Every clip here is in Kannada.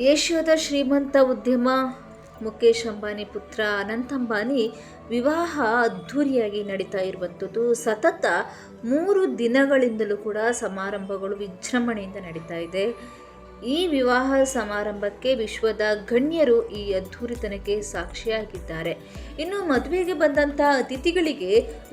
ಏಷ್ಯಾದ ಶ್ರೀಮಂತ ಉದ್ಯಮ ಮುಖೇಶ್ ಅಂಬಾನಿ ಪುತ್ರ ಅನಂತ ಅಂಬಾನಿ ವಿವಾಹ ಅದ್ಧೂರಿಯಾಗಿ ನಡೀತಾ ಇರುವಂಥದ್ದು. ಸತತ ಮೂರು ದಿನಗಳಿಂದಲೂ ಕೂಡ ಸಮಾರಂಭಗಳು ವಿಜೃಂಭಣೆಯಿಂದ ನಡೀತಾ ಇದೆ. ಈ ವಿವಾಹ ಸಮಾರಂಭಕ್ಕೆ ವಿಶ್ವದ ಗಣ್ಯರು ಈ ಅದ್ಧೂರಿತನಕ್ಕೆ ಸಾಕ್ಷಿಯಾಗಿದ್ದಾರೆ. ಇನ್ನು ಮದುವೆಗೆ ಬಂದಂಥ ಅತಿಥಿಗಳಿಗೆ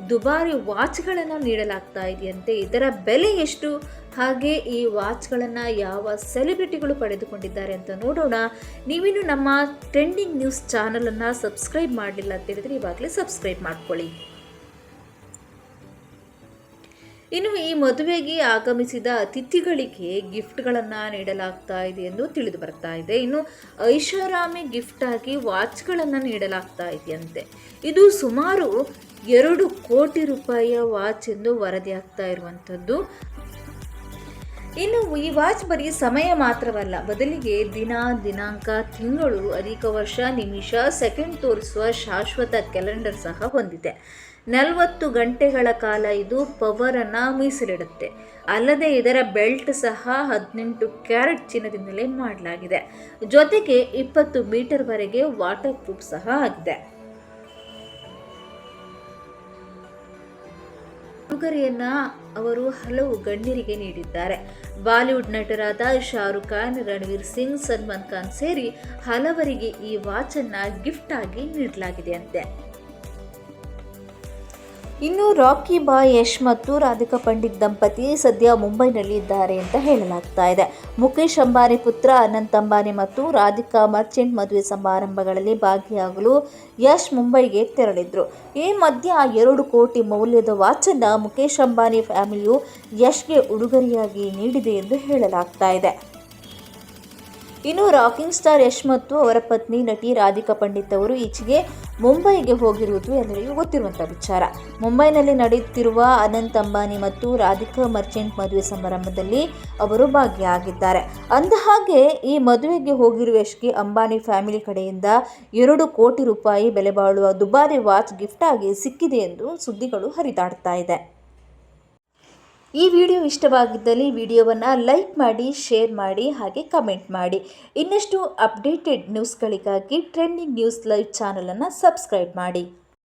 ದುಬಾರಿ ವಾಚ್ಗಳನ್ನು ನೀಡಲಾಗ್ತಾ ಇದೆಯಂತೆ. ಇದರ ಬೆಲೆ ಎಷ್ಟು? ಹಾಗೆ ಈ ವಾಚ್ಗಳನ್ನು ಯಾವ ಸೆಲೆಬ್ರಿಟಿಗಳು ಪಡೆದುಕೊಂಡಿದ್ದಾರೆ ಅಂತ ನೋಡೋಣ. ನೀವಿನ್ನು ನಮ್ಮ ಟ್ರೆಂಡಿಂಗ್ ನ್ಯೂಸ್ ಚಾನಲನ್ನು ಸಬ್ಸ್ಕ್ರೈಬ್ ಮಾಡಲಿಲ್ಲ ಅಂತ ಹೇಳಿದ್ರೆ ಇವಾಗಲೇ ಸಬ್ಸ್ಕ್ರೈಬ್ ಮಾಡ್ಕೊಳ್ಳಿ. ಇನ್ನು ಈ ಮದುವೆಗೆ ಆಗಮಿಸಿದ ಅತಿಥಿಗಳಿಗೆ ಗಿಫ್ಟ್ಗಳನ್ನು ನೀಡಲಾಗ್ತಾ ಇದೆ ಎಂದು ತಿಳಿದು ಬರ್ತಾ ಇದೆ. ಇನ್ನು ಐಷಾರಾಮಿ ಗಿಫ್ಟ್ ಆಗಿ ವಾಚ್ಗಳನ್ನು ನೀಡಲಾಗ್ತಾ ಇದೆಯಂತೆ. ಇದು ಸುಮಾರು ಎರಡು ಕೋಟಿ ರೂಪಾಯಿಯ ವಾಚ್ ಎಂದು ವರದಿಯಾಗ್ತಾ ಇರುವಂಥದ್ದು. ಇನ್ನು ಈ ವಾಚ್ ಬರೀ ಸಮಯ ಮಾತ್ರವಲ್ಲ, ಬದಲಿಗೆ ದಿನ, ದಿನಾಂಕ, ತಿಂಗಳು ಅಧಿಕ ವರ್ಷ, ನಿಮಿಷ, ಸೆಕೆಂಡ್ ತೋರಿಸುವ ಶಾಶ್ವತ ಕ್ಯಾಲೆಂಡರ್ ಸಹ ಹೊಂದಿದೆ. ನಲವತ್ತು ಗಂಟೆಗಳ ಕಾಲ ಇದು ಪವರನ್ನು ಮೀಸಲಿಡುತ್ತೆ. ಅಲ್ಲದೆ ಇದರ ಬೆಲ್ಟ್ ಸಹ ಹದಿನೆಂಟು ಕ್ಯಾರೆಟ್ ಚಿನ್ನದಿಂದಲೇ ಮಾಡಲಾಗಿದೆ. ಜೊತೆಗೆ ಇಪ್ಪತ್ತು ಮೀಟರ್ವರೆಗೆ ವಾಟರ್ ಪ್ರೂಫ್ ಸಹ ಆಗಿದೆ. ಉಡುಗೊರೆಯನ್ನ ಅವರು ಹಲವು ಗಣ್ಯರಿಗೆ ನೀಡಿದ್ದಾರೆ. ಬಾಲಿವುಡ್ ನಟರಾದ ಶಾರುಖ್ ಖಾನ್, ರಣವೀರ್ ಸಿಂಗ್, ಸಲ್ಮಾನ್ ಖಾನ್ ಸೇರಿ ಹಲವರಿಗೆ ಈ ವಾಚನ್ನ ಗಿಫ್ಟ್ ಆಗಿ ನೀಡಲಾಗಿದೆ ಅಂತೆ ಇನ್ನು ರಾಕಿ ಬಾಯ್ ಯಶ್ ಮತ್ತು ರಾಧಿಕಾ ಪಂಡಿತ್ ದಂಪತಿ ಸದ್ಯ ಮುಂಬೈನಲ್ಲಿ ಇದ್ದಾರೆ ಅಂತ ಹೇಳಲಾಗ್ತಾ ಇದೆ. ಮುಖೇಶ್ ಅಂಬಾನಿ ಪುತ್ರ ಅನಂತ್ ಅಂಬಾನಿ ಮತ್ತು ರಾಧಿಕಾ ಮರ್ಚೆಂಟ್ ಮದುವೆ ಸಮಾರಂಭಗಳಲ್ಲಿ ಭಾಗಿಯಾಗಲು ಯಶ್ ಮುಂಬೈಗೆ ತೆರಳಿದ್ರು. ಈ ಮಧ್ಯ ಎರಡು ಕೋಟಿ ಮೌಲ್ಯದ ವಾಚನ ಮುಖೇಶ್ ಅಂಬಾನಿ ಫ್ಯಾಮಿಲಿಯು ಯಶ್ಗೆ ಉಡುಗೊರೆಯಾಗಿ ನೀಡಿದೆ ಎಂದು ಹೇಳಲಾಗ್ತಾ ಇದೆ. ಇನ್ನು ರಾಕಿಂಗ್ ಸ್ಟಾರ್ ಯಶ್ ಮತ್ತು ಅವರ ಪತ್ನಿ ನಟಿ ರಾಧಿಕಾ ಪಂಡಿತ್ ಅವರು ಈಚೆಗೆ ಮುಂಬೈಗೆ ಹೋಗಿರುವುದು ಎಲ್ಲರಿಗೂ ಗೊತ್ತಿರುವಂಥ ವಿಚಾರ. ಮುಂಬೈನಲ್ಲಿ ನಡೆಯುತ್ತಿರುವ ಅನಂತ್ ಅಂಬಾನಿ ಮತ್ತು ರಾಧಿಕಾ ಮರ್ಚೆಂಟ್ ಮದುವೆ ಸಮಾರಂಭದಲ್ಲಿ ಅವರು ಭಾಗಿಯಾಗಿದ್ದಾರೆ. ಅಂದಹಾಗೆ ಈ ಮದುವೆಗೆ ಹೋಗಿರುವ ಯಶ್ಗೆ ಅಂಬಾನಿ ಫ್ಯಾಮಿಲಿ ಕಡೆಯಿಂದ ಎರಡು ಕೋಟಿ ರೂಪಾಯಿ ಬೆಲೆ ಬಾಳುವ ದುಬಾರಿ ವಾಚ್ ಗಿಫ್ಟ್ ಆಗಿ ಸಿಕ್ಕಿದೆ ಎಂದು ಸುದ್ದಿಗಳು ಹರಿದಾಡ್ತಾ ಇದೆ. ಈ ವಿಡಿಯೋ ಇಷ್ಟವಾಗಿದ್ದಲ್ಲಿ ವಿಡಿಯೋವನ್ನು ಲೈಕ್ ಮಾಡಿ, ಶೇರ್ ಮಾಡಿ, ಹಾಗೆ ಕಮೆಂಟ್ ಮಾಡಿ. ಇನ್ನಷ್ಟು ಅಪ್ಡೇಟೆಡ್ ನ್ಯೂಸ್ಗಳಿಗಾಗಿ ಟ್ರೆಂಡಿಂಗ್ ನ್ಯೂಸ್ ಲೈವ್ ಚಾನಲನ್ನು ಸಬ್ಸ್ಕ್ರೈಬ್ ಮಾಡಿ.